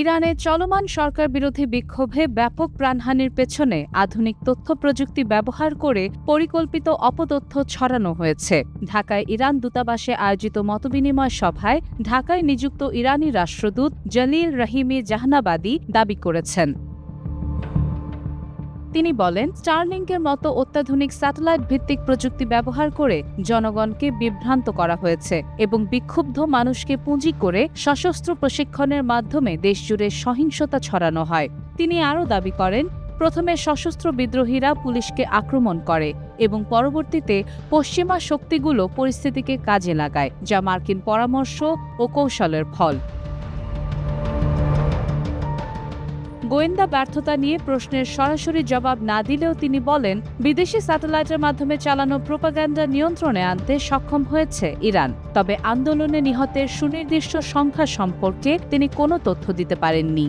ইরানে চলমান সরকার বিরোধী বিক্ষোভে ব্যাপক প্রাণহানির পেছনে আধুনিক তথ্য প্রযুক্তি ব্যবহার করে পরিকল্পিত অপতথ্য ছড়ানো হয়েছে। ঢাকায় ইরান দূতাবাসে আয়োজিত মতবিনিময় সভায় ঢাকায় নিযুক্ত ইরানি রাষ্ট্রদূত জলিল রহিমি জাহনাবাদী দাবি করেছেন। তিনি বলেন, স্টারলিংকের মতো অত্যাধুনিক স্যাটেলাইট ভিত্তিক প্রযুক্তি ব্যবহার করে জনগণকে বিভ্রান্ত করা হয়েছে এবং বিক্ষুব্ধ মানুষকে পুঁজি করে সশস্ত্র প্রশিক্ষণের মাধ্যমে দেশজুড়ে সহিংসতা ছড়ানো হয়। তিনি আরও দাবি করেন, প্রথমে সশস্ত্র বিদ্রোহীরা পুলিশকে আক্রমণ করে এবং পরবর্তীতে পশ্চিমা শক্তিগুলো পরিস্থিতিকে কাজে লাগায়, যা মার্কিন পরামর্শ ও কৌশলের ফল। গোয়েন্দা ব্যর্থতা নিয়ে প্রশ্নের সরাসরি জবাব না দিলেও তিনি বলেন, বিদেশি স্যাটেলাইটের মাধ্যমে চালানো প্রোপাগ্যান্ডা নিয়ন্ত্রণে আনতে সক্ষম হয়েছে ইরান। তবে আন্দোলনে নিহতের সুনির্দিষ্ট সংখ্যা সম্পর্কে তিনি কোনো তথ্য দিতে পারেননি।